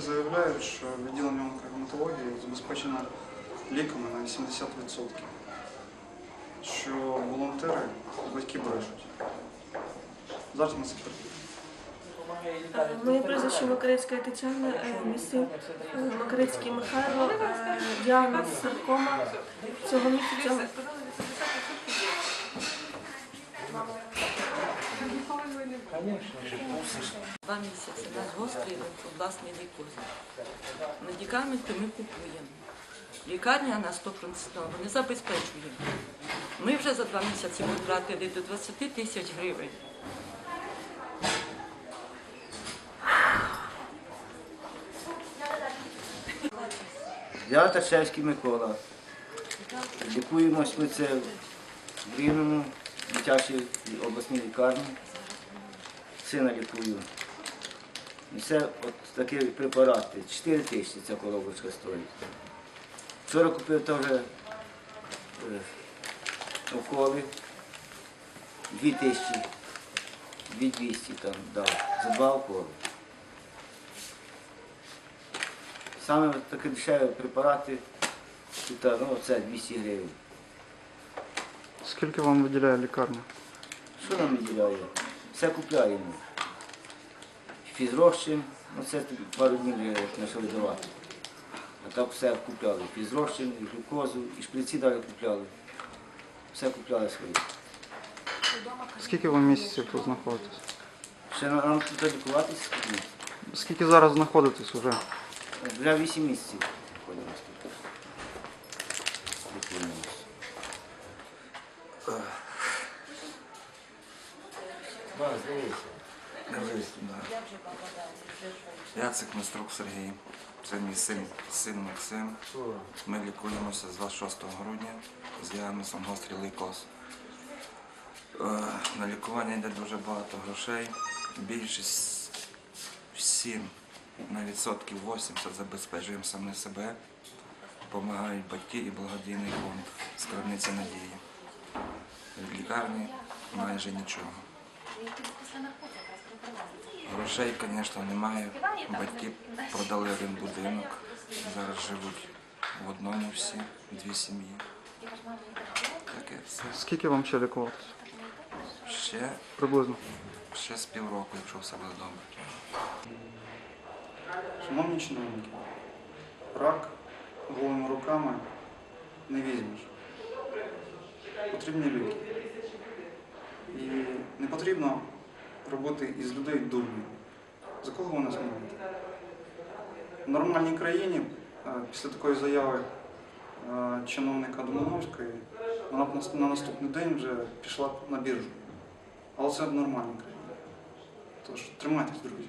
заявляють, що відділення онкогематології забезпечено ліками на 80%. Що волонтери, батьки брешуть. Зараз ми це Моє прізвище Макарецька Тетяна, е, місце е, Макарецький Михайло, е, діагноз саркома. Цього місяця Два місяці у нас гострий власний лікуз. Медикаменти ми купуємо. Лікарня на 100% не забезпечує. Ми вже за два місяці витратили до 20 тисяч гривень. Я Таршевський Микола. Лікуємось ми це в Рівному, дитячій обласній лікарні. Сина лікую. І це от такі препарати. 4 тисячі ця коробочка стоїть. Вчора купив теж е, уколи. 2 тисячі, 2200 там дав. За два уколи. Саме такі дешеві препарати, тут, ну, це 200 гривень. Скільки вам виділяє лікарня? Що нам виділяє? Все купляємо. Фізрозчин, ну це пару днів почали давати. А так все купляли. Фізрозчин, і глюкозу, і шприці далі купляли. Все купляли своє. Скільки ви місяців тут знаходитесь? Ще нам, нам тут лікуватися? Скільки зараз знаходитесь уже? Вже 8 місяців ходимо тут. Лікуємося. Яцик Миструк Сергій. Це мій син, син Максим. Ми лікуємося з 26 грудня з діагнозом гострий лейкоз. Е, На лікування йде дуже багато грошей. Більшість 7, на відсотків 80 забезпечуємо саме себе. Допомагають батьки і благодійний фонд Скарбниця надії. Від лікарні майже нічого. Грошей, звісно, немає. Батьки продали один будинок. Зараз живуть в одному всі, дві сім'ї. Таке все. Скільки вам ще лікуватися? Ще, Приблизно. ще з півроку, якщо все буде добре. Шановні чиновники, рак голими руками не візьмеш. Потрібні ліки. І не потрібно робити із людей дурні. За кого вона нас? В нормальній країні е, після такої заяви е, чиновника Домановської вона б на наступний день вже пішла на біржу. Але це в нормальній країні. Тож тримайтесь, друзі.